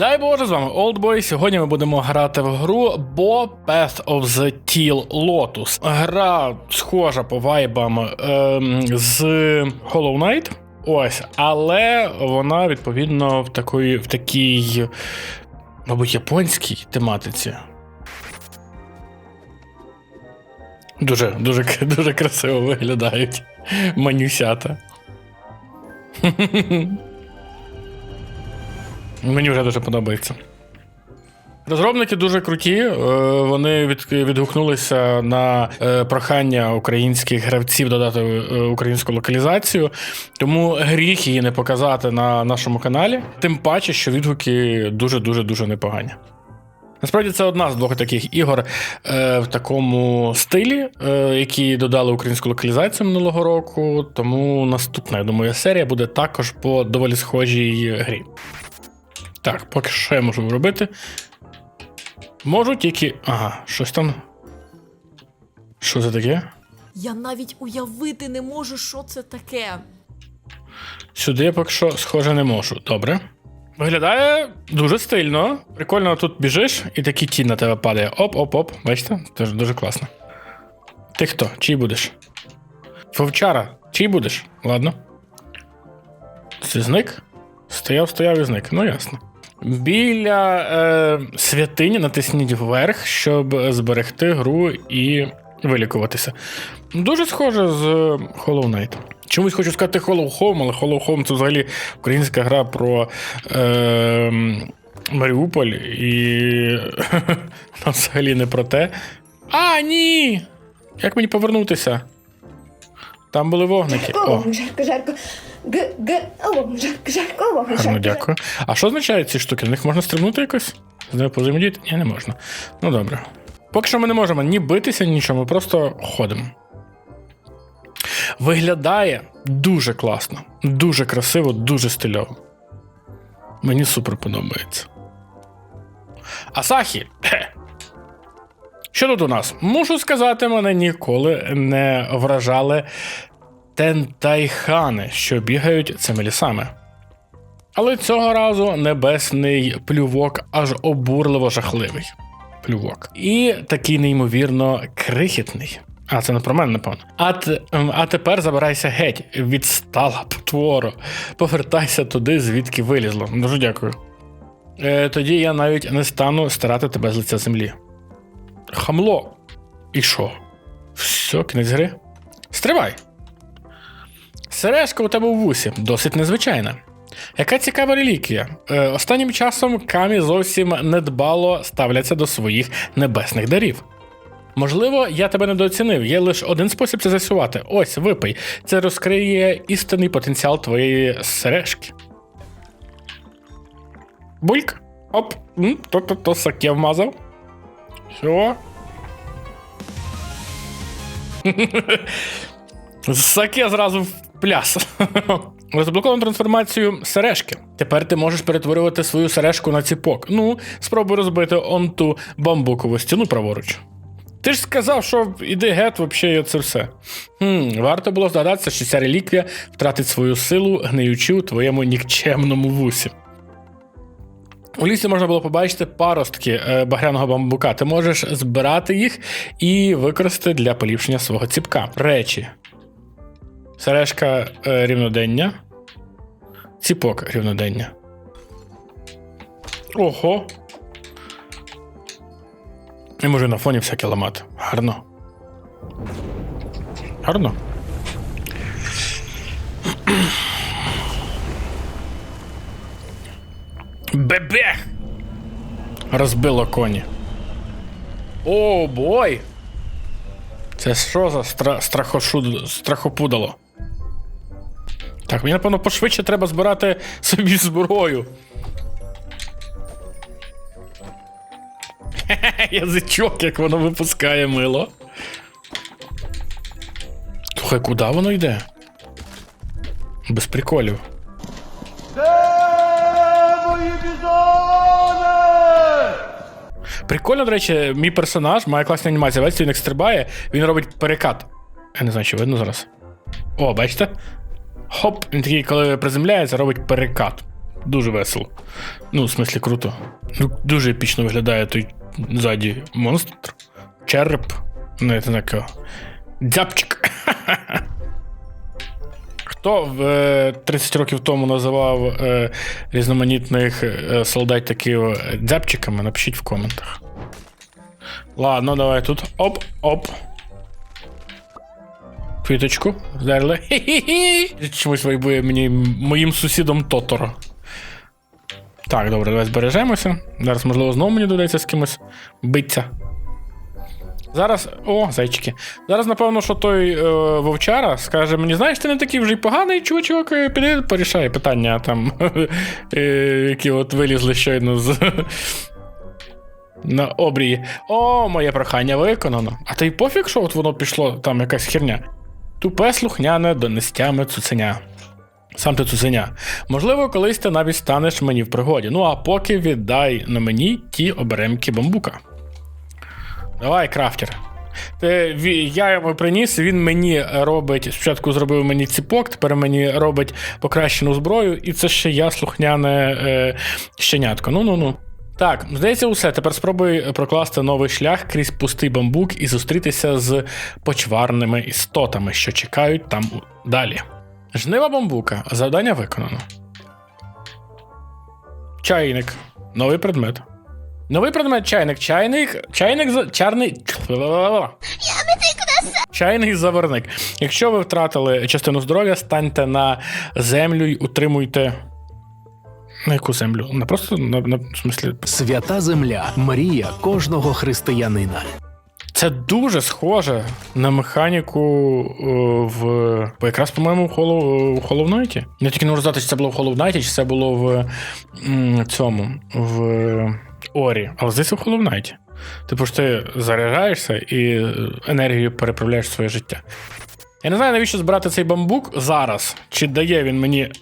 Дай Боже, з вами Oldboy. Сьогодні ми будемо грати в гру Bo Path of the Teal Lotus. Гра схожа по вайбам ем, з Hollow Knight. Ось, але вона відповідно в такої, в такій, мабуть, японській тематиці. Дуже, дуже, дуже красиво виглядають манюсята. Мені вже дуже подобається. Розробники дуже круті. е, Вони від, відгукнулися на е, прохання українських гравців додати е, українську локалізацію. Тому гріх її не показати на нашому каналі. Тим паче, що відгуки дуже дуже дуже непогані. Насправді це одна з двох таких ігор е, в такому стилі, е, які додали українську локалізацію минулого року. Тому наступна, я думаю, серія буде також по доволі схожій грі. Так, поки що я можу робити. Можу тільки. Ага, щось там. Що це таке? Я навіть уявити не можу, що це таке. Сюди я поки що схоже не можу. Добре. Виглядає дуже стильно. Прикольно тут біжиш, і такий тінь на тебе падає. Оп-оп-оп. Бачите? Теж дуже класно. Ти хто? Чий будеш? Вовчара, чий будеш? Ладно. Ти зник? Стояв, стояв і зник. Ну ясно. Біля е, святині натисніть вверх, щоб зберегти гру і вилікуватися. Дуже схоже з Hollow Knight. Чомусь хочу сказати Hollow Home, але Hollow Home це взагалі українська гра про е, Маріуполь, і там взагалі не про те. А, ні! Як мені повернутися? Там були вогники. О, О, жарко, жарко. Г, г, о, жарко, жарко, гарно дякую. А що означають ці штуки? На них можна стрибнути якось? З нею позаємодіяти? Ні, не можна. Ну добре. Поки що ми не можемо ні битися, нічого, ми просто ходимо. Виглядає дуже класно, дуже красиво, дуже стильово. Мені супер подобається. Асахі. Що тут у нас? Мушу сказати, мене ніколи не вражали тентайхани, що бігають цими лісами. Але цього разу небесний плювок аж обурливо жахливий. Плювок. І такий неймовірно крихітний. А, це не про мене, напевно. А, а тепер забирайся геть. Відстала потворо. Повертайся туди, звідки вилізло. Дуже дякую. Е, тоді я навіть не стану стирати тебе з лиця землі. Хамло. І що? Все, кінець гри. Стривай. Сережка у тебе у вусі, досить незвичайна. Яка цікава реліквія. Е, останнім часом камі зовсім недбало ставляться до своїх небесних дарів. Можливо, я тебе недооцінив. Є лише один спосіб це з'ясувати. Ось, випий. Це розкриє істинний потенціал твоєї сережки. Бульк. Оп. То-то-то саке вмазав. Все. Саке зразу пляс. Розблоковано трансформацію сережки. Тепер ти можеш перетворювати свою сережку на ціпок. Ну, спробуй розбити он ту бамбукову стіну праворуч. Ти ж сказав, що іди гет, взагалі, це все. Хм, варто було здогадатися, що ця реліквія втратить свою силу, гниючи у твоєму нікчемному вусі. У лісі можна було побачити паростки е, багряного бамбука. Ти можеш збирати їх і використати для поліпшення свого ціпка. Речі. Сережка е, рівнодення. Ціпок рівнодення. Ого. Я можу на фоні всяке ламати. Гарно. Гарно. Бебех! Розбило коні. О, бой! Це що за стра... страхошу... страхопудало? Так, мені, напевно, пошвидше треба збирати собі зброю. Язичок, як воно випускає мило. Слухай, куди воно йде? Без приколів. Прикольно, до речі, мій персонаж має класні анімації. Бачите, він як стрибає, він робить перекат. Я не знаю, чи видно зараз. О, бачите? Хоп, він такий, коли приземляється, робить перекат. Дуже весело. Ну, в смислі, круто. Ну, дуже епічно виглядає той ззаді монстр. Череп. Не знаю як. Дзяпчик. Хто в е, 30 років тому називав е, різноманітних е, солдатиків е, дзяпчиками, напишіть в коментах. Ладно, давай тут. Оп, оп. Квіточку. Хі-хі-хі. Чомусь вайбує мені моїм сусідом Тоторо. Так, добре, давай збережемося. Зараз, можливо, знову мені доведеться з кимось битися. Зараз. О, зайчики. Зараз, напевно, що той е, вовчара скаже мені, знаєш, ти не такий вже й поганий чувачок, е, піди порішай питання там, е, які от вилізли щойно з. На обрії. О, моє прохання виконано. А то й пофіг, що от воно пішло, там якась херня. Тупе слухняне донестями цуценя. Сам ти цуценя. Можливо, колись ти навіть станеш мені в пригоді. Ну а поки віддай на мені ті оберемки бамбука. Давай, крафтер. Ти, я йому приніс, він мені робить. Спочатку зробив мені ціпок, тепер мені робить покращену зброю, і це ще я слухняне е, щенятко. Ну ну ну. Так, здається, усе. Тепер спробуй прокласти новий шлях крізь пустий бамбук і зустрітися з почварними істотами, що чекають там далі. Жнива бамбука. Завдання виконано. Чайник. Новий предмет. Новий предмет чайник. Чайник. Чайник за. Чарний. Чайний заварник. Якщо ви втратили частину здоров'я, станьте на землю і утримуйте. На яку землю? На просто на, на в смислі. Свята земля мрія кожного християнина. Це дуже схоже на механіку е, в. бо Якраз, по-моєму, в Hollow, Hollow Knight. Я тільки не можу знати, чи це було в Hollow Knight, чи це було в цьому. в Орі. Але здається, в Hollow Knight. Типу ж ти заряджаєшся і енергію переправляєш в своє життя. Я не знаю, навіщо збирати цей бамбук зараз. Чи дає він мені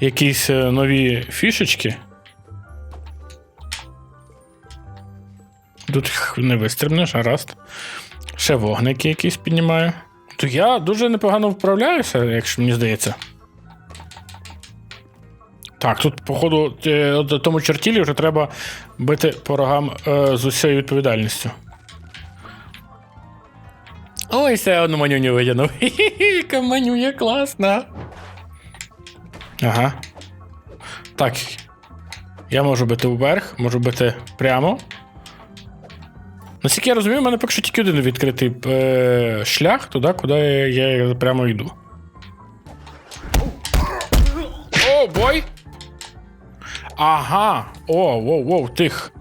якісь е, нові фішечки. Тут не вистрибнеш, гаразд. Ще вогники якісь піднімаю. То я дуже непогано вправляюся, якщо мені здається. Так, тут, походу, е, тому чертілі вже треба бити по рогам е, з усією відповідальністю. Ой, все одну манюню витягнув. Хі-хі-хі, яка манюня класна. Ага. Так. Я можу бити вверх, можу бити прямо. Наскільки я розумію, в мене поки що тільки один відкритий е, шлях туди, куди я, я прямо йду. О, бой! Ага. О, воу, воу, тих.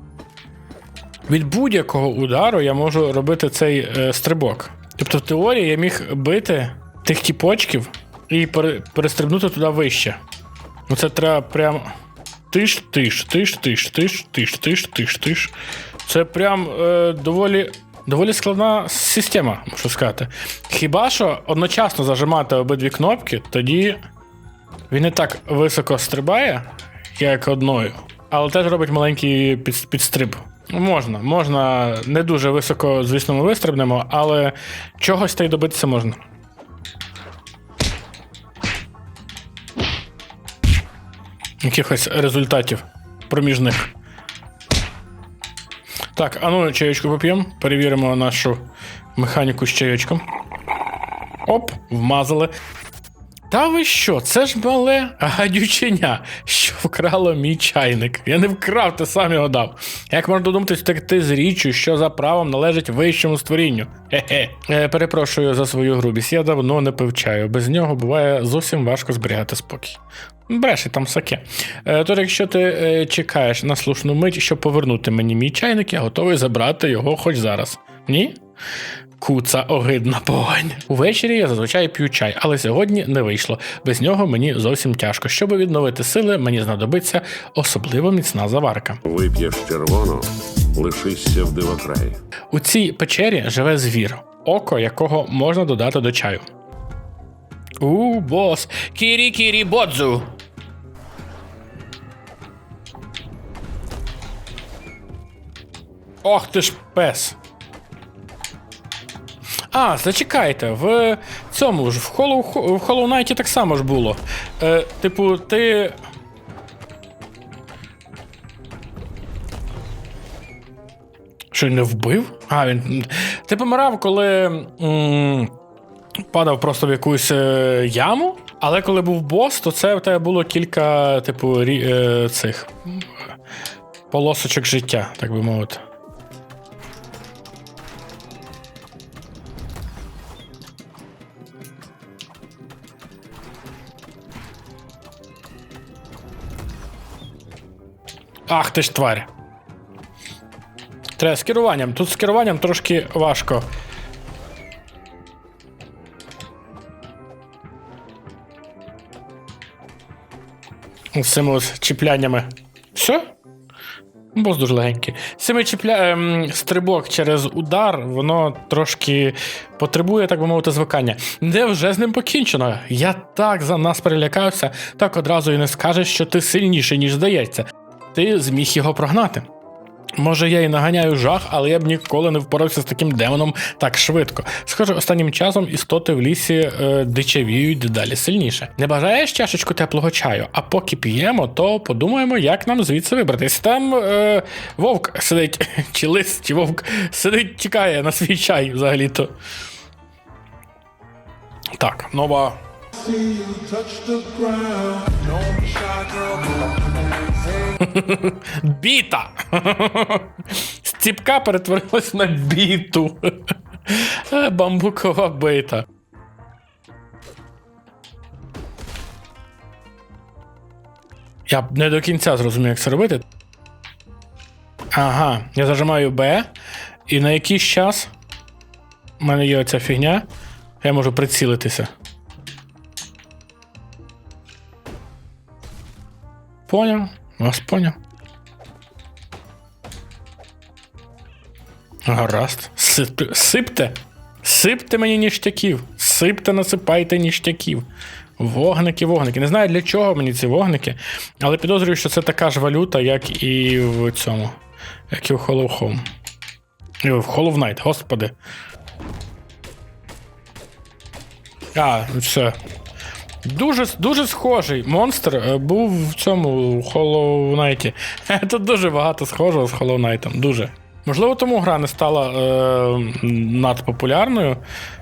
Від будь-якого удару я можу робити цей е, стрибок. Тобто, в теорії я міг бити тих тіпочків і пере, перестрибнути туди вище. Ну це треба прям. Тиш, тиш, тиш, тиш, тиш, тиш, тиш, тиш, тиш. Це прям е, доволі, доволі складна система, можу сказати. Хіба що одночасно зажимати обидві кнопки, тоді він не так високо стрибає, як одною, але теж робить маленький під, підстриб. Можна, можна не дуже високо, звісно, ми вистрибнемо, але чогось та й добитися можна. Якихось результатів проміжних. Так, а ну чаєчку поп'ємо. Перевіримо нашу механіку з чаєчком. Оп, вмазали. Та ви що? Це ж мале гадюченя, що вкрало мій чайник. Я не вкрав, ти сам його дав. Як можна додуматись втекти з річчю, що за правом належить вищому створінню? Хе-хе. Е, перепрошую за свою грубість. Я давно не пив чаю. Без нього буває зовсім важко зберігати спокій. Бреше там саке. Е, тож, якщо ти е, чекаєш на слушну мить, щоб повернути мені мій чайник, я готовий забрати його хоч зараз. Ні? Куца огидна погань. Увечері я зазвичай п'ю чай, але сьогодні не вийшло. Без нього мені зовсім тяжко. Щоб відновити сили, мені знадобиться особливо міцна заварка. Вип'єш червону, лишишся в дивокраї. У цій печері живе звір, око якого можна додати до чаю. У, бос. Кірі кірі бодзу. Ох ти ж пес. А, зачекайте, в цьому ж, в Hollow, в Hollow Knight так само ж було. Е, Типу, ти. Що не вбив? А, він. Ти помирав, коли м падав просто в якусь е яму. Але коли був бос, то це в тебе було кілька, типу, рі е цих полосочок життя, так би мовити. Ах ти ж тварь. Треба з керуванням. Тут з керуванням трошки важко. З цими чіпляннями. Все? Бос дуже легенький. Цими чіпля... ем, стрибок через удар, воно трошки потребує, так би мовити, звикання. Де вже з ним покінчено? Я так за нас перелякався, так одразу і не скажеш, що ти сильніший, ніж здається. Ти зміг його прогнати. Може, я і наганяю жах, але я б ніколи не впорався з таким демоном так швидко. Схоже, останнім часом істоти в лісі е, дичавіють дедалі сильніше. Не бажаєш чашечку теплого чаю, а поки п'ємо, то подумаємо, як нам звідси вибратись. Там е, вовк сидить, чи лис, чи вовк сидить, чекає на свій чай взагалі-то. Так, нова. Біта! З ціпка перетворилась на біту. Бамбукова бита. Я не до кінця зрозумів, як це робити. Ага, я зажимаю Б, і на якийсь час у мене є оця фігня, я можу прицілитися. Поняв, вас поняв. Гаразд. Сип, сипте. Сипте мені ніштяків. Сипте, насипайте ніштяків. Вогники, вогники. Не знаю для чого мені ці вогники, але підозрюю, що це така ж валюта, як і в цьому. Як і в Hollow Home. І в Hollow Knight, господи. А, все. Дуже, дуже схожий монстр е, був в цьому Hollow Knight. Тут дуже багато схожого з Hollow Knight. Дуже. Можливо, тому гра не стала е, надпопулярною,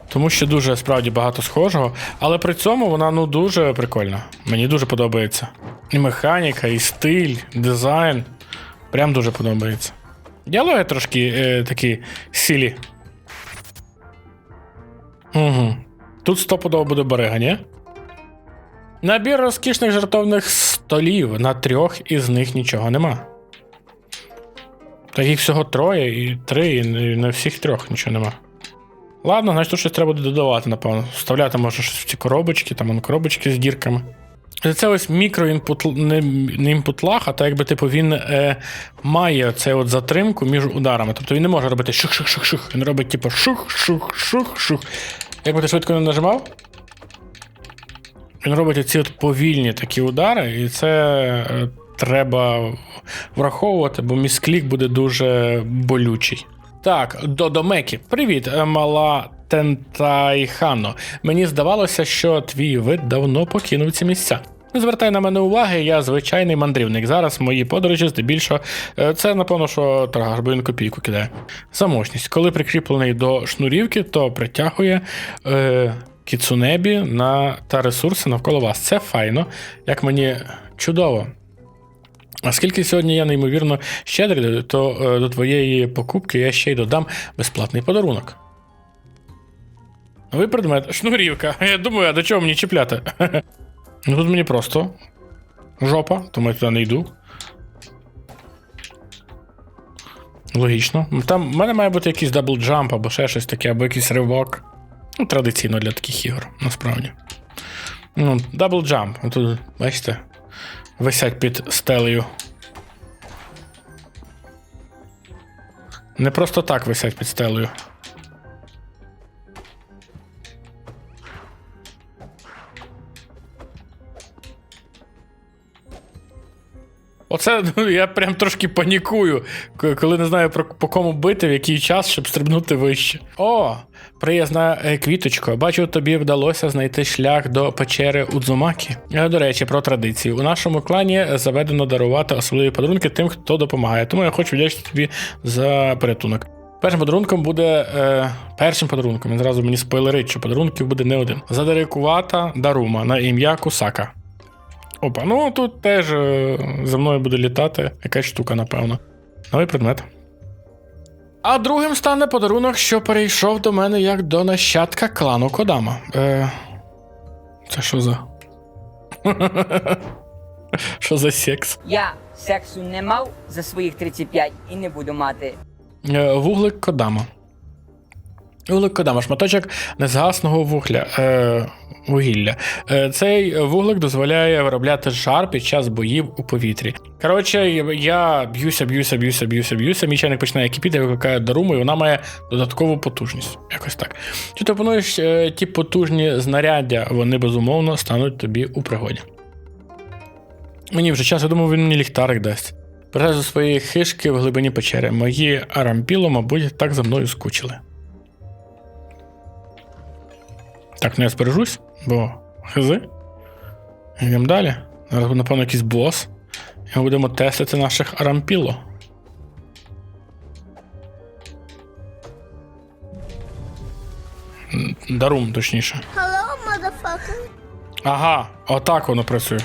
тому що дуже справді багато схожого. Але при цьому вона ну дуже прикольна. Мені дуже подобається. І механіка, і стиль, дизайн. Прям дуже подобається. Діалоги трошки е, такі сілі. Угу. Тут стопудово буде берега, ні? Набір розкішних жартовних столів. На трьох із них нічого нема. Так їх всього троє і три, і на всіх трьох нічого нема. Ладно, значить тут щось треба буде додавати, напевно. Вставляти може щось в ці коробочки, там коробочки з дірками. Це ось мікроінпут, не, не інпут лаг, а так якби типу він е, має цей от затримку між ударами. Тобто він не може робити шух-шух-шух-шух. Він робить типу шух-шух-шух-шух. Якби ти швидко не нажимав, він робить оці от повільні такі удари, і це е, треба враховувати, бо місклік буде дуже болючий. Так, Додомекі. Привіт, е, мала Тентайхано. Мені здавалося, що твій вид давно покинув ці місця. Не звертай на мене уваги, я звичайний мандрівник. Зараз мої подорожі здебільшого. е, Це, напевно, що торгаш, бо він копійку кидає. Заможність. Коли прикріплений до шнурівки, то притягує е, кіцунебі на та ресурси навколо вас. Це файно, як мені чудово. Оскільки сьогодні я неймовірно щедрий, то е, до твоєї покупки я ще й додам безплатний подарунок. Новий предмет. Шнурівка. Я думаю, а до чого мені чіпляти? Ну тут мені просто жопа, тому я туди не йду. Логічно. Там в мене має бути якийсь даблджамп або ще щось таке, або якийсь ривок. Ну, традиційно для таких ігор, насправді. Ну, даблджамп. Тут, бачите, висять під стелею. Не просто так висять під стелею. Оце ну, я прям трошки панікую, коли не знаю про по кому бити, в який час, щоб стрибнути вище. О, приязна е, квіточко. Бачу, тобі вдалося знайти шлях до печери Удзумакі. Е, До речі, про традиції. У нашому клані заведено дарувати особливі подарунки тим, хто допомагає. Тому я хочу вдячити тобі за порятунок. Першим подарунком буде е, першим подарунком. Він зразу мені спойлерить, що подарунків буде не один. Задарикувата Дарума на ім'я Кусака. Опа, ну тут теж е, за мною буде літати якась штука, напевно. Новий предмет. А другим стане подарунок, що перейшов до мене як до нащадка клану Кодама. Е, це що за. Що за секс? Я сексу не мав за своїх 35 і не буду мати. Е, Вуглик Кодама. Вуглик Кодама, шматочок незгасного вугля. Е, вугілля. Е, цей вуглик дозволяє виробляти жар під час боїв у повітрі. Коротше, я б'юся, б'юся, б'юся, б'юся, б'юся. Мій чайник починає кипіти, викликає даруму, і вона має додаткову потужність. Якось так. Чи ти пропонуєш е, ті потужні знаряддя, вони безумовно стануть тобі у пригоді. Мені вже час, я думав, він мені ліхтарик дасть. Перед зі своєї хишки в глибині печери. Мої арампіло, мабуть, так за мною скучили. Так, ну я спережусь, бо хизи. Йдемо далі. Зараз буде, напевно, якийсь бос. І ми будемо тестити наших арампіло. Дарум, точніше. Hello, motherfucker. Ага, отак воно працює.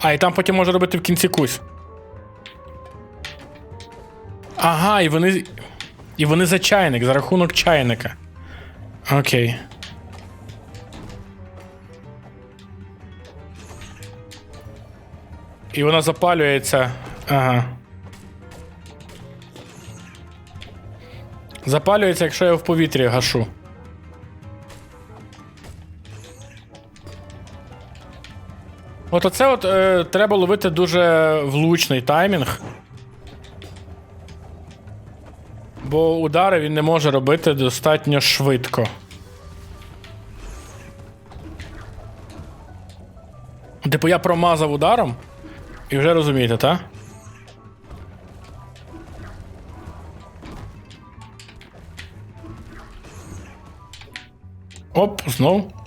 А, і там потім може робити в кінці кусь. Ага, і вони. І вони за чайник, за рахунок чайника. Окей. І вона запалюється. Ага. Запалюється, якщо я в повітрі гашу. От оце от е, треба ловити дуже влучний таймінг. Бо удари він не може робити достатньо швидко. Типу я промазав ударом, і вже розумієте, так? Оп, знов.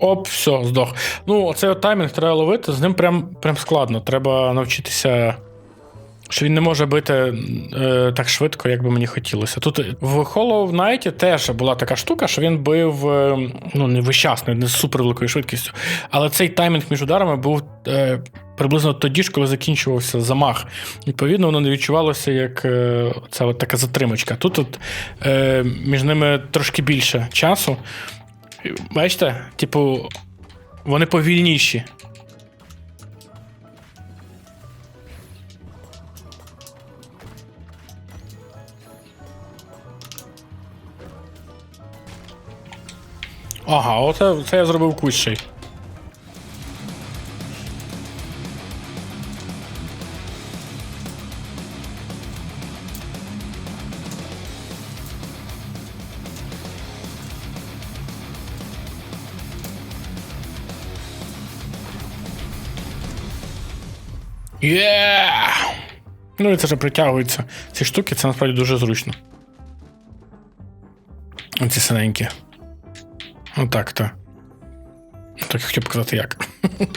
Оп, все, здох. Ну, оцей таймінг треба ловити, з ним прям, прям складно. Треба навчитися, що він не може бити е, так швидко, як би мені хотілося. Тут в Hollow Knight теж була така штука, що він бив е, ну, не не, не з супервеликою швидкістю. Але цей таймінг між ударами був е, приблизно тоді ж, коли закінчувався замах. Відповідно, воно не відчувалося як е, ця от така затримочка. Тут от, е, між ними трошки більше часу. Бачите, типу, вони повільніші. Ага, оце це я зробив кущий. Є! Ну і це вже притягується. Ці штуки це насправді дуже зручно. Оці синенькі. Отак, то. Так я хотів показати як.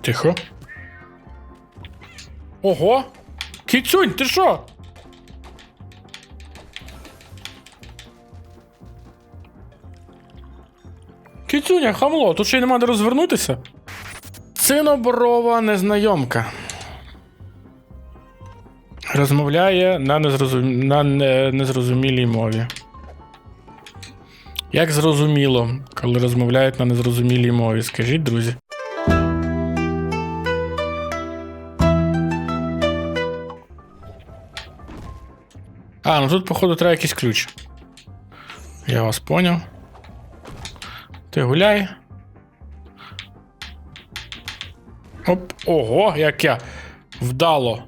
Тихо. Ого! Кіцюнь, ти що? Кіцюня, хамло, тут ще й нема де розвернутися. Циноборова незнайомка. Розмовляє на, незрозум... на не... незрозумілій мові. Як зрозуміло, коли розмовляють на незрозумілій мові, скажіть, друзі. А, ну тут, походу, треба якийсь ключ. Я вас поняв. Ти гуляй. Оп, ого, як я Вдало.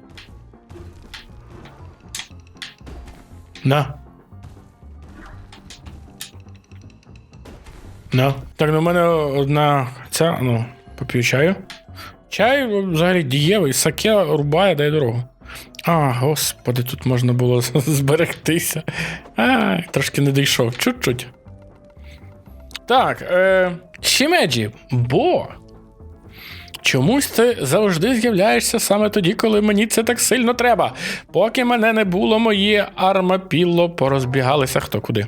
На. На. Так, ну в мене одна ця, ну, поп'ю чаю. Чай взагалі дієвий, саке рубає, дай дорогу. А, господи, тут можна було зберегтися. А, трошки не дійшов. Чуть-чуть. Так, е, Чімеджі, бо. Чомусь ти завжди з'являєшся саме тоді, коли мені це так сильно треба. Поки мене не було, мої армапілло порозбігалися хто куди.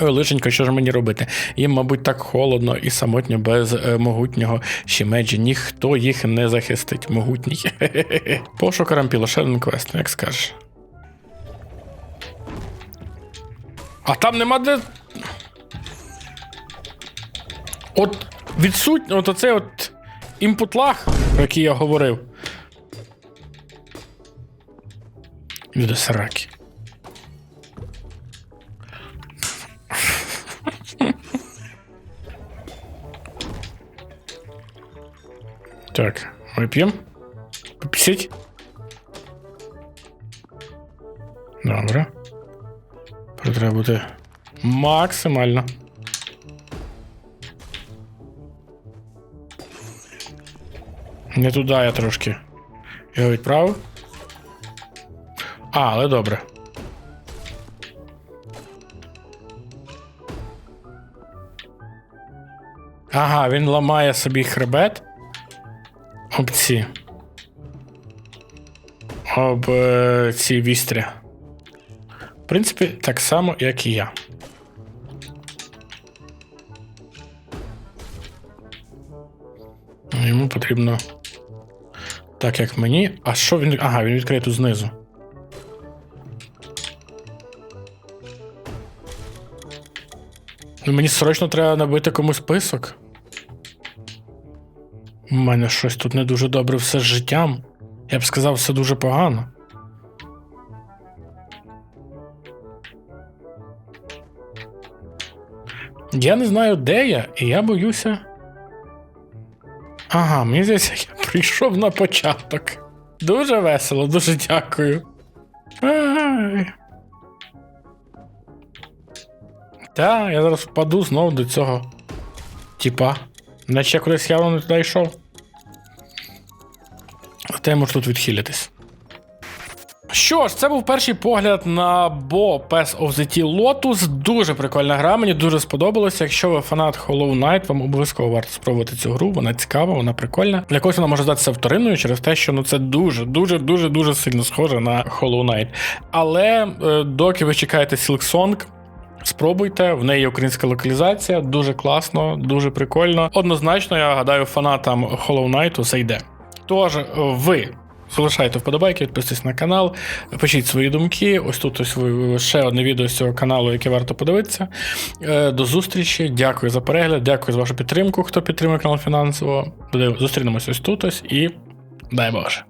Ой, лишенько, що ж мені робити? Їм, мабуть, так холодно і самотньо без е, могутнього щемеджі. Ніхто їх не захистить. Могутній. Пошук Арампіло, ще квест, як скажеш. А там нема де. От відсутньо, от оцей от імпутлаг, про який я говорив. Люди сраки. Так, вип'ємо. Попісіть. Добре. Треба бути максимально. Не туди я трошки. Його відправив. А, але добре. Ага, він ламає собі хребет. Об ці. Об е, ці вістрі. В принципі, так само, як і я. Йому потрібно. Так, як мені. А що він. Ага, він відкриє тут знизу. Ну, мені срочно треба набити комусь список. У мене щось тут не дуже добре все з життям. Я б сказав, все дуже погано. Я не знаю, де я, і я боюся. Ага, мені здається, я прийшов на початок. Дуже весело, дуже дякую. Та, я зараз впаду знову до цього. Типа. Наче я кудись явно не туди йшов. Та я можу тут відхилитись. Що ж, це був перший погляд на Bo Pass of the T Lotus. Дуже прикольна гра, мені дуже сподобалося. Якщо ви фанат Hollow Knight, вам обов'язково варто спробувати цю гру. Вона цікава, вона прикольна. Для когось вона може здатися вторинною через те, що ну це дуже, дуже, дуже, сильно схоже на Hollow Knight. Але е, доки ви чекаєте Silksong, Спробуйте, в неї українська локалізація, дуже класно, дуже прикольно. Однозначно, я гадаю, фанатам Hollow Knight зайде. Тож, е, ви залишайте вподобайки, підписуйтесь на канал, пишіть свої думки. Ось тут ось ще одне відео з цього каналу, яке варто подивитися. Е, До зустрічі, дякую за перегляд, дякую за вашу підтримку, хто підтримує канал фінансово. Зустрінемось ось тут ось і дай Боже.